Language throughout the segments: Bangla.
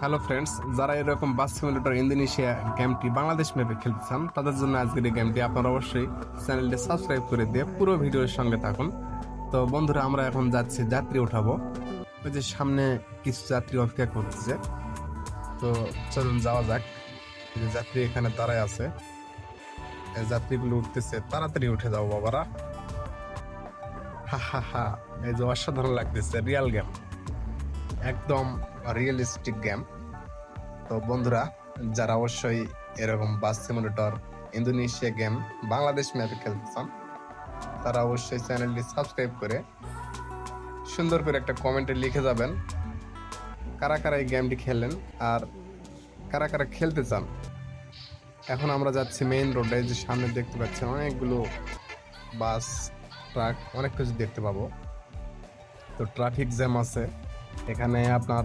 হ্যালো ফ্রেন্ডস যারা এরকম বাস সিমুলেটর ইন্দোনেশিয়া গেমটি বাংলাদেশ ম্যাপে খেলতে চান, তাদের জন্য আজকের এই গেমটি আপনারা অবশ্যই চ্যানেলটি সাবস্ক্রাইব করে দিয়ে পুরো ভিডিওর সঙ্গে থাকুন। তো বন্ধুরা, আমরা এখন যাচ্ছি যাত্রী উঠাবো। ওই যে সামনে কিছু যাত্রী অপেক্ষা করতেছে। তো চলুন যাওয়া যাক। যে যাত্রী এখানে দাঁড়ায় আছে। যাত্রীগুলো উঠতেছে। তাড়াতাড়ি উঠে যাও বাবারা। হা হা হা। এই যে অসাধারণ লাগতেছে রিয়াল গেম একদম রিয়েলিস্টিক গেম তো বন্ধুরা, যারা অবশ্যই এরকম bus simulator Indonesia game Bangladesh ম্যাপে খেলতে চান তারা অবশ্যই চ্যানেলটি সাবস্ক্রাইব করে সুন্দর করে একটা কমেন্টে লিখে যাবেন কারা কারা এই গেমটি খেলেন আর কারা কারা খেলতে চান। এখন আমরা যাচ্ছি মেইন রোডে যে সামনে দেখতে পাচ্ছেন অনেকগুলো বাস, ট্রাক, অনেক কিছু দেখতে পাবো। তো ট্রাফিক জ্যাম আছে, এখানে আপনার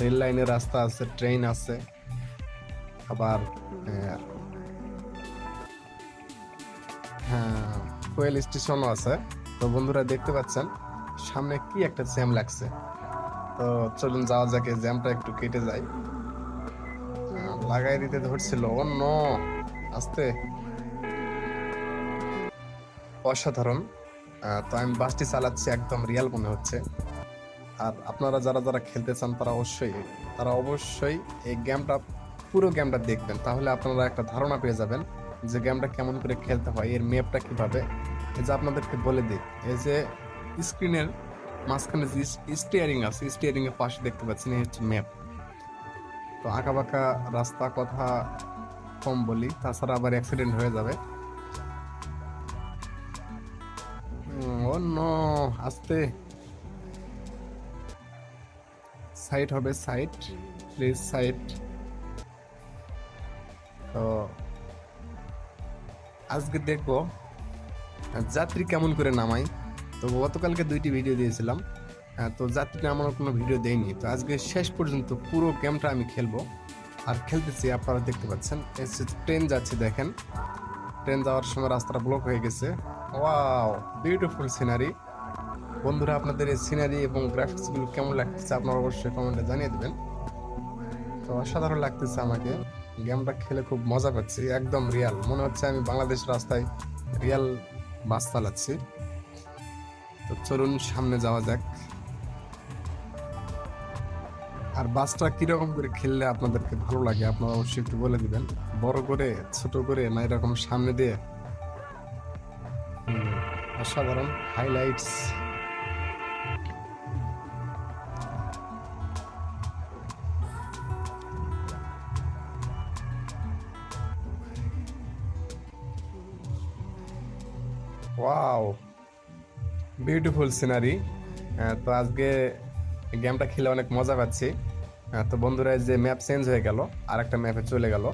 রেল লাইনের রাস্তা আছে ট্রেন আছে, আবার হ্যাঁ ফুয়েল স্টেশনও আছে। তো বন্ধুরা দেখতে পাচ্ছেন, সামনে কি একটা জ্যাম লাগছে। তো চলুন যাওয়া যাক জ্যামটা একটু কেটে যায় লাগাই দিতে ধরছিল অন্য আস্তে। অসাধারণ। তো আমি বাসটি চালাচ্ছি একদম রিয়াল মনে হচ্ছে। আর আপনারা যারা যারা খেলতে চান, তারা অবশ্যই তারা অবশ্যই এই গেমটা পুরো গেমটা দেখবেন। তাহলে আপনারা একটা ধারণা পেয়ে যাবেন যে গেমটা কেমন করে খেলতে হয়, এর ম্যাপটা কীভাবে, এই যে আপনাদেরকে বলে দিই, এই যে স্ক্রিনের মাঝখানে যে স্টিয়ারিং আছে স্টিয়ারিং এর পাশে দেখতে পাচ্ছেন, এই হচ্ছে ম্যাপ তো আঁকা বাঁকা রাস্তা, কথা কম বলি, তাছাড়া আবার অ্যাক্সিডেন্ট হয়ে যাবে। নো আস্তে। সাইট হবে সাইট প্লিজ সাইট তো আজকে দেখব যাত্রী কেমন করে নামাই তো গতকালকে দুইটি ভিডিও দিয়েছিলাম। তো যাত্রী নামানোর কোনো ভিডিও দেয়নি। তো আজকে শেষ পর্যন্ত পুরো গেমটা আমি খেলব। আর খেলতেছি, আপনারা দেখতে পাচ্ছেন। এসে ট্রেন যাচ্ছে, দেখেন। ট্রেন যাওয়ার সময় রাস্তাটা ব্লক হয়ে গেছে। ওয়াও বিউটিফুল সিনারি বন্ধুরা, আপনাদের এই সিনারি এবং গ্রাফিক্সগুলো কেমন লাগতেছে, আপনারা অবশ্যই কমেন্টে জানিয়ে দেবেন। তো অসাধারণ লাগতেছে আমাকে। গেমটা খেলে খুব মজা পাচ্ছি, একদম রিয়াল মনে হচ্ছে আমি বাংলাদেশ রাস্তায় রিয়াল বাস চালাচ্ছি। তো চলুন সামনে যাওয়া যাক। আর বাসটা কীরকম করে খেললে আপনাদেরকে ভালো লাগে, আপনারা অবশ্যই একটু বলে দিবেন। বড় করে, ছোট করে না এরকম সামনে দিয়ে? অসাধারণ। হাইলাইটস ওয়াও বিউটিফুল সিনারি তো আজকে গেমটা খেলে অনেক মজা পাচ্ছি। আহ, তো বন্ধুরা যে ম্যাপ চেঞ্জ হয়ে গেল আর একটা ম্যাপে চলে গেল।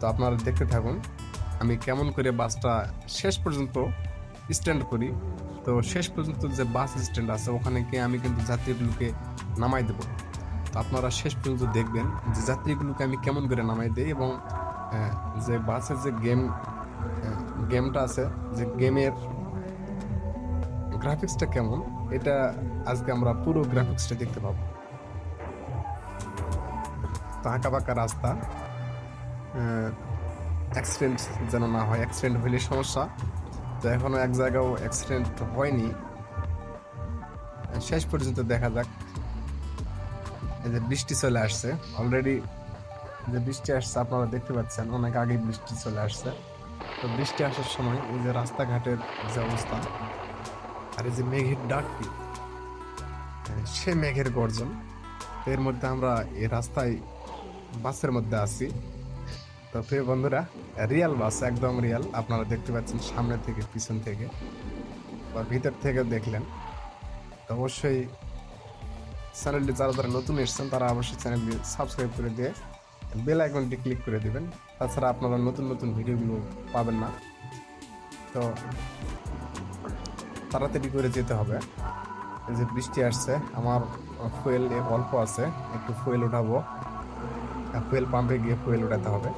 তো আপনারা দেখতে থাকুন। আমি কেমন করে বাসটা শেষ পর্যন্ত স্ট্যান্ড করি। তো শেষ পর্যন্ত যে বাস স্ট্যান্ড আছে ওখানে গিয়ে আমি কিন্তু যাত্রীগুলোকে নামাই দেবো। তো আপনারা শেষ পর্যন্ত দেখবেন যে যাত্রীগুলোকে আমি কেমন করে নামাই দিই এবং আহ, যে বাসের যে গেম গেমটা আছে যে গেমের গ্রাফিক্সটা কেমন? এটা আজকে আমরা পুরো গ্রাফিক্সটা দেখতে পাবো। আঁকা বাঁকা রাস্তা অ্যাক্সিডেন্ট যেন না হয় অ্যাক্সিডেন্ট হইলে সমস্যা। তো এখনও এক জায়গাও অ্যাক্সিডেন্ট হয়নি। শেষ পর্যন্ত দেখা যাক। এই যে বৃষ্টি চলে আসছে। অলরেডি যে বৃষ্টি আসছে, আপনারা দেখতে পাচ্ছেন, অনেক আগে বৃষ্টি চলে আসছে। তো বৃষ্টি আসার সময় এই যে রাস্তাঘাটের যে অবস্থা আর এই যে মেঘের ডাকটি সে মেঘের গর্জন। এর মধ্যে আমরা এই রাস্তায় বাসের মধ্যে আছি। তো প্রিয় বন্ধুরা রিয়াল বাস একদম রিয়াল আপনারা দেখতে পাচ্ছেন সামনে থেকে, পিছন থেকে, বা ভিতর থেকে দেখলেন। তো অবশ্যই চ্যানেলটি যারা যারা নতুন এসছেন, তারা অবশ্যই চ্যানেলটি সাবস্ক্রাইব করে দিয়ে বেল আইকনটি ক্লিক করে দিবেন। তাছাড়া আপনারা নতুন নতুন ভিডিওগুলো পাবেন না। তো তাড়াতাড়ি করে যেতে হবে। এই যে বৃষ্টি আসছে, আমার ফুয়েল অল্প আছে, একটু ফুয়েল উঠাবো। ফুয়েল পাম্পে গিয়ে ফুয়েল উঠাতে হবে।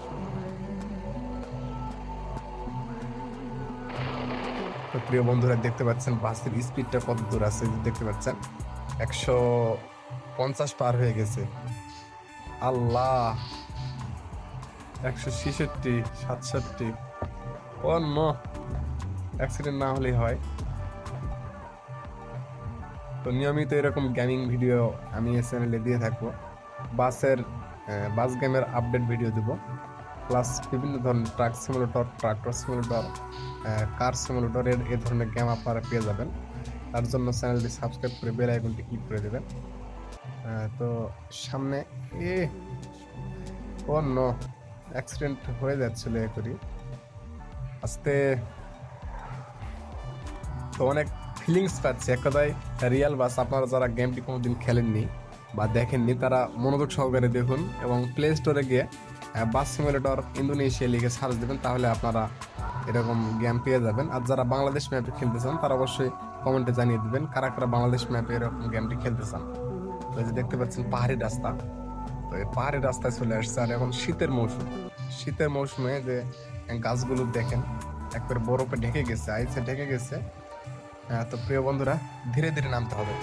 তো প্রিয় বন্ধুরা, দেখতে পাচ্ছেন বাসের স্পিডটা কত দূর আছে দেখতে পাচ্ছেন। একশো পঞ্চাশ পার হয়ে গেছে। আল্লাহ! একশো ছেষট্টি, সাতষট্টি। নো। অ্যাক্সিডেন্ট না হলেই হয়। তো নিয়মিত এরকম গেমিং ভিডিও আমি এই চ্যানেলে দিয়ে থাকব। বাসের বাস গেমের আপডেট ভিডিও দেবো। প্লাস বিভিন্ন ধরনের truck simulator tractor simulator car simulator এর, এ ধরনের গেম আপনারা পেয়ে যাবেন। তার জন্য চ্যানেলটি সাবস্ক্রাইব করে বেল আইকনটি ক্লিক করে দেবেন। তো সামনে, এ নো অ্যাক্সিডেন্ট হয়ে যাচ্ছিল এ করি আস্তে, তো অনেক ফিলিংস পাচ্ছি। এক কথায় রিয়াল বাস আপনারা যারা গেমটি কোনোদিন খেলেননি বা দেখেননি, তারা মনোযোগ সহকারে দেখুন এবং প্লে স্টোরে গিয়ে বাস সিমুলেটর ইন্দোনেশিয়া লিগে সার্চ দেবেন, তাহলে আপনারা এরকম গেম পেয়ে যাবেন। আর যারা বাংলাদেশ ম্যাপে খেলতে চান, তারা অবশ্যই কমেন্টে জানিয়ে দেবেন কারা কারা বাংলাদেশ ম্যাপে এরকম গেমটি খেলতে চান। তো যে দেখতে পাচ্ছেন পাহাড়ি রাস্তা। তো এই পাহাড়ি রাস্তায় চলে আসছে। আর এখন শীতের মৌসুম। শীতের মৌসুমে যে গাছগুলো দেখেন, একবার বরফে ঢেকে গেছে, আইসে ঢেকে গেছে। তো প্রিয় বন্ধুরা, ধীরে ধীরে নামতে হবে।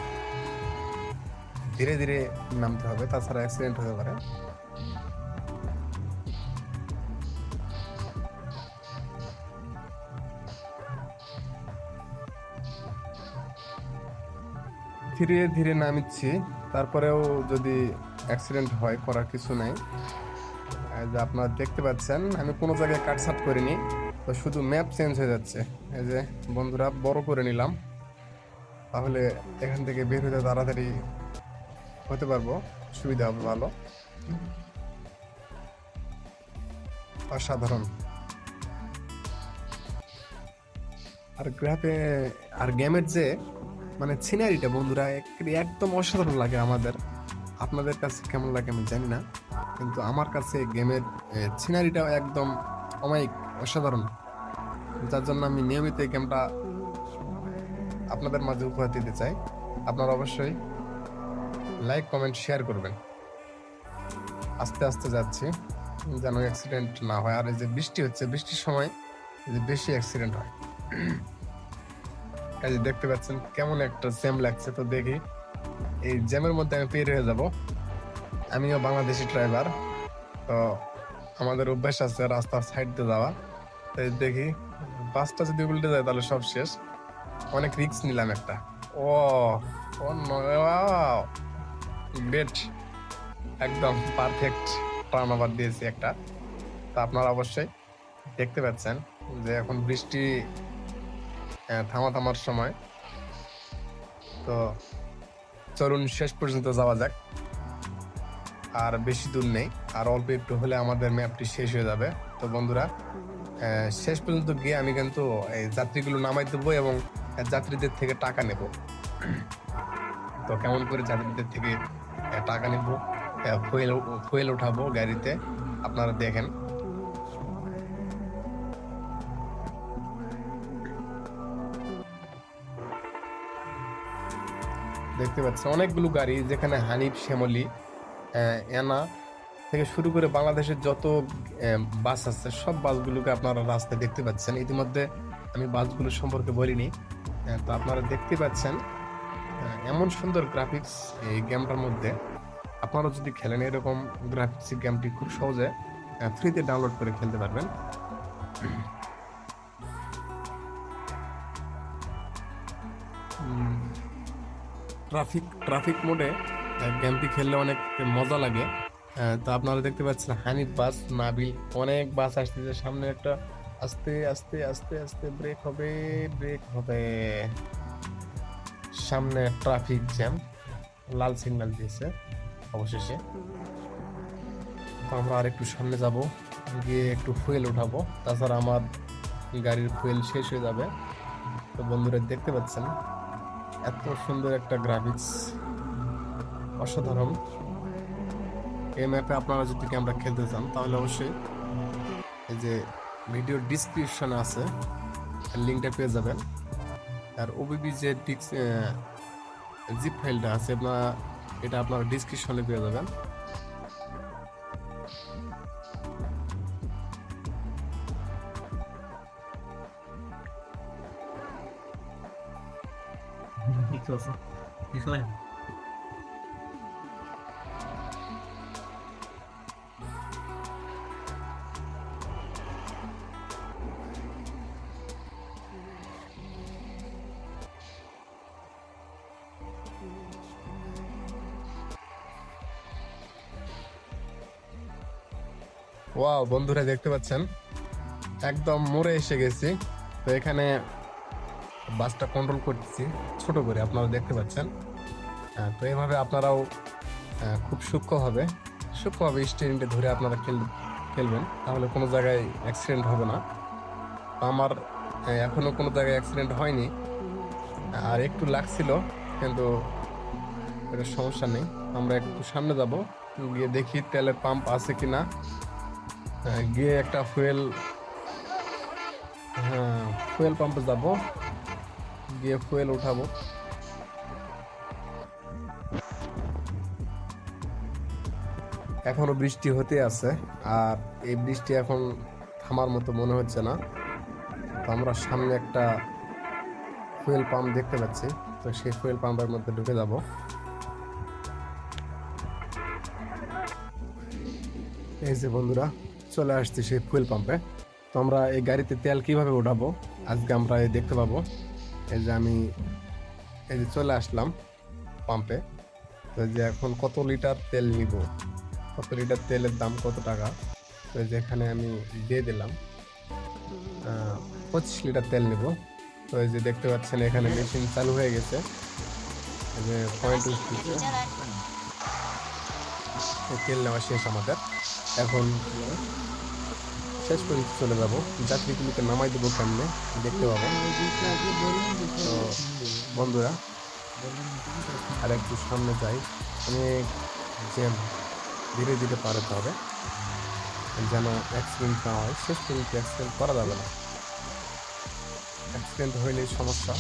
ধীরে ধীরে নামতে হবে, তাছাড়া অ্যাক্সিডেন্ট হতে পারে। ধীরে ধীরে নামিচ্ছি, তারপরেও যদি অ্যাক্সিডেন্ট হয়, করার কিছু নাই। আপনারা দেখতে পাচ্ছেন, আমি কোনো জায়গায় কাটসাট করিনি। তো শুধু ম্যাপ চেঞ্জ হয়ে যাচ্ছে। এই যে বন্ধুরা, বড় করে নিলাম। তাহলে এখান থেকে বের হতে তাড়াতাড়ি হতে পারব। সুবিধা হবে ভালো। অসাধারণ। আর গ্রাফে আর গেমের যে মানে সিনারিটা বন্ধুরা একদম অসাধারণ লাগে আমাদের। আপনাদের কাছে কেমন লাগে আমি জানি না। কিন্তু আমার কাছে গেমের সিনারিটা একদম অমায়িক। অসাধারণ। যার জন্য আমি নিয়মিত এই গেমটা আপনাদের মাঝে উপহার দিতে চাই। আপনারা অবশ্যই লাইক, কমেন্ট, শেয়ার করবেন। আস্তে আস্তে যাচ্ছি, যেন অ্যাক্সিডেন্ট না হয়। আর এই যে বৃষ্টি হচ্ছে, বৃষ্টির সময় যে বেশি অ্যাক্সিডেন্ট হয়। যে দেখতে পাচ্ছেন, কেমন একটা জ্যাম লাগছে। তো দেখি, এই জ্যামের মধ্যে আমি পের হয়ে যাব। আমিও বাংলাদেশি ড্রাইভার তো আমাদের অভ্যাস আছে রাস্তার সাইড দিয়ে যাওয়া দেখি, বাসটা যদি উল্টে যায় তাহলে সব শেষ। অনেক রিস্ক নিলাম একটা। ও বেট একদম পারফেক্ট টার্ন ওভার দিয়েছি একটা। তা আপনারা অবশ্যই দেখতে পাচ্ছেন যে এখন বৃষ্টি থামা থামার সময়। তো চলুন শেষ পর্যন্ত যাওয়া যাক। আর বেশি দূর নেই। আর অল্প একটু হলে আমাদের ম্যাপটি শেষ হয়ে যাবে। তো বন্ধুরা শেষ পর্যন্ত গিয়ে আমি কিন্তু এই যাত্রীগুলো নামাই দেবো এবং যাত্রীদের থেকে টাকা নেব। তো কেমন করে যাত্রীদের থেকে টাকা নেব ফুয়েল ফুয়েল উঠাবো গাড়িতে, আপনারা দেখেন। দেখতে পাচ্ছি অনেকগুলো গাড়ি, যেখানে হানিফ, শ্যামলি এনা থেকে শুরু করে বাংলাদেশের যত বাস আছে, সব বাসগুলোকে আপনারা রাস্তায় দেখতে পাচ্ছেন। ইতিমধ্যে আমি বাসগুলো সম্পর্কে বলিনি তো আপনারা দেখতে পাচ্ছেন এমন সুন্দর গ্রাফিক্স এই গেমটার মধ্যে। আপনারা যদি খেলেন এরকম গ্রাফিক্স গেমটি খুব সহজে ফ্রিতে ডাউনলোড করে খেলতে পারবেন। ট্রাফিক ট্রাফিক মোডে গেমটি খেললে অনেক মজা লাগে। তো আপনারা দেখতে পাচ্ছেন হানিফ বাস, নাবিল, অনেক বাস আসতেছে। সামনে একটা আস্তে আস্তে আস্তে আস্তে ব্রেক হবে ব্রেক হবে। সামনে ট্রাফিক জ্যাম লাল সিগন্যাল দিয়েছে অবশেষে। তো আমরা আর একটু সামনে যাব, গিয়ে একটু ফুয়েল উঠাবো। তাছাড়া আমার গাড়ির ফুয়েল শেষ হয়ে যাবে। তো বন্ধুরা দেখতে পাচ্ছেন, এত সুন্দর একটা গ্রাফিক্স অসাধারণ। এই ম্যাপে আপনারা যদি ক্যামেরা খেলতে চান, তাহলে অবশ্যই এই যে ভিডিও ডিসক্রিপশনে আছে লিঙ্কটা পেয়ে যাবেন। আর ওবিবি যে ডিক্স জিপ ফাইলটা আছে, আপনার এটা আপনারা ডিসক্রিপশনে পেয়ে যাবেন। কি করছ ওয়াও বন্ধুরা দেখতে পাচ্ছেন? একদম মোড়ে এসে গেছি। তো এখানে বাসটা কন্ট্রোল করতেছি ছোট করে আপনারা দেখতে পাচ্ছেন। তো এইভাবে আপনারাও আহ, খুব সূক্ষ্মভাবে সূক্ষ্মভাবে স্টিয়ারিংটা ধরে আপনারা খেল খেলবেন। তাহলে কোনো জায়গায় অ্যাক্সিডেন্ট হবে না। আমার এখনও কোনো জায়গায় অ্যাক্সিডেন্ট হয়নি। আর একটু লাগছিল কিন্তু এটা সমস্যা নেই। আমরা একটু সামনে যাব গিয়ে দেখি তেলের পাম্প আছে কি না হ্যাঁ, গিয়ে একটা ফুয়েল হ্যাঁ ফুয়েল পাম্পে যাব। গিয়ে ফুয়েল উঠাবো। এখনও বৃষ্টি হতে আছে, আর এই বৃষ্টি এখন থামার মতো মনে হচ্ছে না। তো আমরা সামনে একটা ফুয়েল পাম্প দেখতে পাচ্ছি। তো সেই ফুয়েল পাম্পের মধ্যে ঢুকে যাব। এই যে বন্ধুরা চলে আসছি সেই ফুয়েল পাম্পে তো আমরা এই গাড়িতে তেল কীভাবে উঠাবো? আজকে আমরা এই দেখতে পাবো। এই যে আমি এই যে চলে আসলাম পাম্পে তো যে এখন কত লিটার তেল নিব? কত লিটার তেলের দাম কত টাকা? তো এই যে এখানে আমি দিয়ে দিলাম। পঁচিশ লিটার তেল নেব। তো এই যে দেখতে পাচ্ছেন এখানে মেশিন চালু হয়ে গেছে। যে পয়েন্ট তেল নেওয়া শেষ আমাদের। এখন শেষ পর্যন্ত চলে যাব। যাত্রীগুলিকে নামাই দেবো কেমনে দেখতে পাবো। তো বন্ধুরা আর একটু সামনে যাই। অনেক জ্যাম ধীরে ধীরে পার হতে হবে। যেন অ্যাক্সিডেন্ট না হয়, শেষ পর্যন্ত অ্যাক্সিডেন্ট করা যাবে না। অ্যাক্সিডেন্ট হইলেই সমস্যা।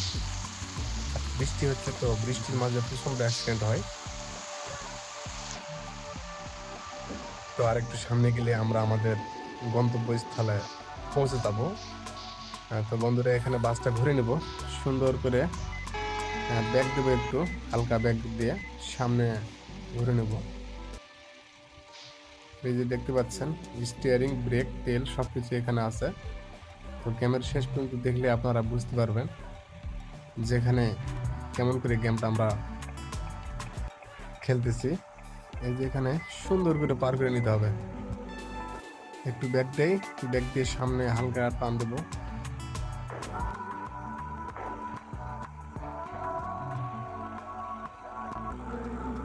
বৃষ্টি হচ্ছে তো, বৃষ্টির মাঝে প্রচণ্ড অ্যাক্সিডেন্ট হয়। তো আরেকটু সামনে গেলে আমরা আমাদের গন্তব্যস্থলে পৌঁছে যাব। তো বন্ধুরা, এখানে বাসটা ঘুরে নেব। সুন্দর করে ব্যাগ দেবো একটু, হালকা ব্যাগ দিয়ে সামনে ঘুরে নেব। এই যে দেখতে পাচ্ছেন স্টিয়ারিং ব্রেক তেল সব কিছু এখানে আছে। তো গেমের শেষ পর্যন্ত দেখলে আপনারা বুঝতে পারবেন যেখানে কেমন করে গেমটা আমরা খেলতেছি। এই যে এখানে সুন্দর করে পার করে নিতে হবে। একটু ব্যাগ দেই ব্যাগ দিয়ে সামনে হালকা টান দেবো।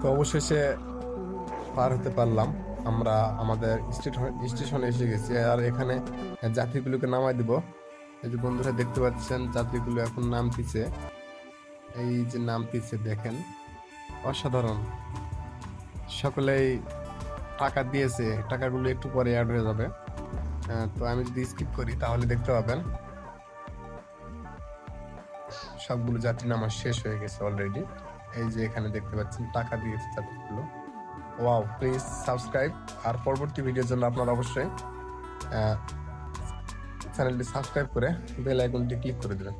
তো অবশেষে পার হতে পারলাম। আমরা আমাদের স্টেশন স্টেশনে এসে গেছি। আর এখানে যাত্রীগুলোকে নামাই দিব। এই যে বন্ধুরা দেখতে পাচ্ছেন, যাত্রীগুলো এখন নামতিছে। এই যে নামতিছে, দেখেন। অসাধারণ। সকলেই টাকা দিয়েছে টাকাগুলো একটু পরে অ্যাড হয়ে যাবে। তো আমি যদি স্কিপ করি, তাহলে দেখতে পাবেন সবগুলো যাত্রী নামা শেষ হয়ে গেছে অলরেডি এই যে এখানে দেখতে পাচ্ছেন, টাকা দিয়েছে যাত্রীগুলো। ওয়াও প্লিজ সাবস্ক্রাইব আর পরবর্তী ভিডিওর জন্য আপনারা অবশ্যই চ্যানেলটি সাবস্ক্রাইব করে বেল আইকনটি ক্লিক করে দেবেন।